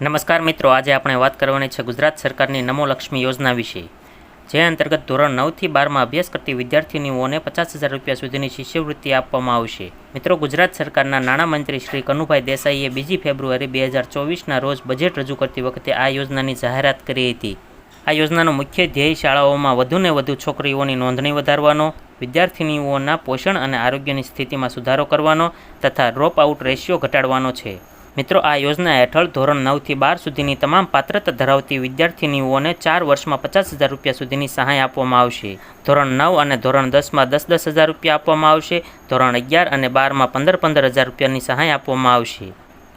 નમસ્કાર મિત્રો, આજે આપણે વાત કરવાની છે ગુજરાત સરકારની નમો લક્ષ્મી યોજના વિશે, જે અંતર્ગત ધોરણ નવથી બારમાં અભ્યાસ કરતી વિદ્યાર્થીનીઓને પચાસ હજાર રૂપિયા સુધીની શિષ્યવૃત્તિ આપવામાં આવશે. મિત્રો, ગુજરાત સરકારના નાણામંત્રી શ્રી કનુભાઈ દેસાઈએ બીજી ફેબ્રુઆરી બે હજાર ચોવીસના રોજ બજેટ રજૂ કરતી વખતે આ યોજનાની જાહેરાત કરી હતી. આ યોજનાનો મુખ્ય ધ્યેય શાળાઓમાં વધુને વધુ છોકરીઓની નોંધણી વધારવાનો, વિદ્યાર્થીનીઓના પોષણ અને આરોગ્યની સ્થિતિમાં સુધારો કરવાનો તથા ડ્રોપ આઉટ રેશિયો ઘટાડવાનો છે. મિત્રો, આ યોજના હેઠળ ધોરણ નવથી બાર સુધીની તમામ પાત્રતા ધરાવતી વિદ્યાર્થિનીઓને ચાર વર્ષમાં પચાસ હજાર રૂપિયા સુધીની સહાય આપવામાં આવશે. ધોરણ નવ અને ધોરણ દસમાં દસ દસ હજાર રૂપિયા આપવામાં આવશે. ધોરણ અગિયાર અને બારમાં પંદર પંદર હજાર રૂપિયાની સહાય આપવામાં આવશે.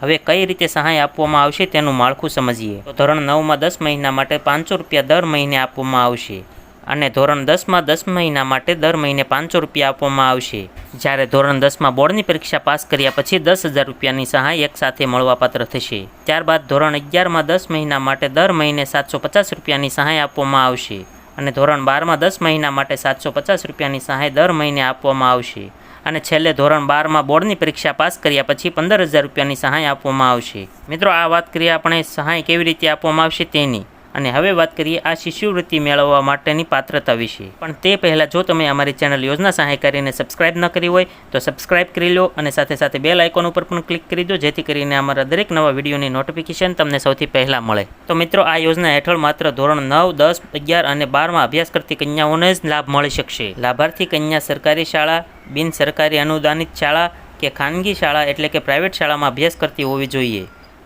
હવે કઈ રીતે સહાય આપવામાં આવશે તેનું માળખું સમજીએ. તો ધોરણ નવમાં દસ મહિના માટે પાંચસો રૂપિયા દર મહિને આપવામાં આવશે. અને ધોરણ દસમાં દસ મહિના માટે દર મહિને પાંચસો રૂપિયા આપવામાં આવશે. જ્યારે ધોરણ દસમાં બોર્ડની પરીક્ષા પાસ કર્યા પછી દસ હજાર રૂપિયાની સહાય એકસાથે મળવાપાત્ર થશે. ત્યારબાદ ધોરણ અગિયારમાં દસ મહિના માટે દર મહિને સાતસો પચાસ રૂપિયાની સહાય આપવામાં આવશે અને ધોરણ બારમાં દસ મહિના માટે સાતસો પચાસ રૂપિયાની સહાય દર મહિને આપવામાં આવશે. અને છેલ્લે ધોરણ બારમાં બોર્ડની પરીક્ષા પાસ કર્યા પછી પંદર હજાર રૂપિયાની સહાય આપવામાં આવશે. મિત્રો, આ વાત કરીએ આપણે સહાય કેવી રીતે આપવામાં આવશે તેની. અને હવે વાત કરીએ આ શિષ્યવૃત્તિ મેળવવા માટેની પાત્રતા વિશે. પણ તે પહેલાં જો તમે અમારી ચેનલ યોજના સહાયકારીને સબસ્ક્રાઇબ ન કરી હોય, તો સબસ્ક્રાઇબ કરી લો અને સાથે સાથે બેલ આઇકોન ઉપર પણ ક્લિક કરી દો, જેથી કરીને અમારા દરેક નવા વિડીયોની નોટિફિકેશન તમને સૌથી પહેલાં મળે. તો મિત્રો, આ યોજના હેઠળ માત્ર ધોરણ નવ, દસ, અગિયાર અને બારમાં અભ્યાસ કરતી કન્યાઓને જ લાભ મળી શકશે. લાભાર્થી કન્યા સરકારી શાળા, બિન સરકારી અનુદાનિત શાળા કે ખાનગી શાળા એટલે કે પ્રાઇવેટ શાળામાં અભ્યાસ કરતી હોવી જોઈએ.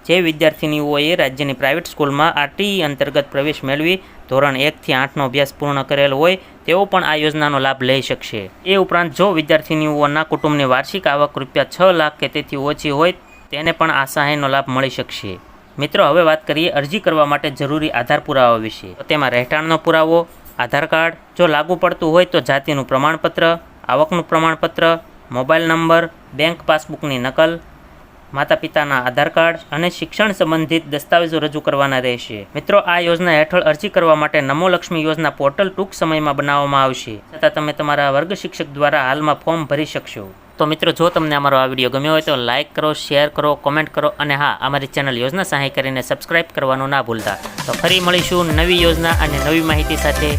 જે વિદ્યાર્થીનીઓએ રાજ્યની પ્રાઇવેટ સ્કૂલમાં આરટીઈ અંતર્ગત પ્રવેશ મેળવી ધોરણ એકથી આઠનો અભ્યાસ પૂર્ણ કરેલ હોય, તેઓ પણ આ યોજનાનો લાભ લઈ શકશે. એ ઉપરાંત જો વિદ્યાર્થીનીઓના કુટુંબની વાર્ષિક આવક રૂપિયા છ લાખ કે તેથી ઓછી હોય, તેને પણ આ સહાયનો લાભ મળી શકશે. મિત્રો, હવે વાત કરીએ અરજી કરવા માટે જરૂરી આધાર પુરાવા વિશે. તેમાં રહેઠાણનો પુરાવો, આધાર કાર્ડ, જો લાગુ પડતું હોય તો જાતિનું પ્રમાણપત્ર, આવકનું પ્રમાણપત્ર, મોબાઈલ નંબર, બેંક પાસબુકની નકલ માતા પિતાના આધાર કાર્ડ અને શિક્ષણ સંબંધિત દસ્તાવેજો રજૂ કરવાના રહેશે. મિત્રો, આ યોજના હેઠળ અરજી કરવા માટે નમો લક્ષ્મી યોજના પોર્ટલ ટૂંક સમયમાં બનાવવામાં આવશે. છતાં તમે તમારા વર્ગ શિક્ષક દ્વારા હાલમાં ફોર્મ ભરી શકશો. તો મિત્રો, જો તમને અમારો આ વીડિયો ગમ્યો હોય તો લાઇક કરો, શેર કરો, કોમેન્ટ કરો અને હા, અમારી ચેનલ યોજના સહાય કરીને સબસ્ક્રાઇબ કરવાનું ના ભૂલતા. તો ફરી મળીશું નવી યોજના અને નવી માહિતી સાથે.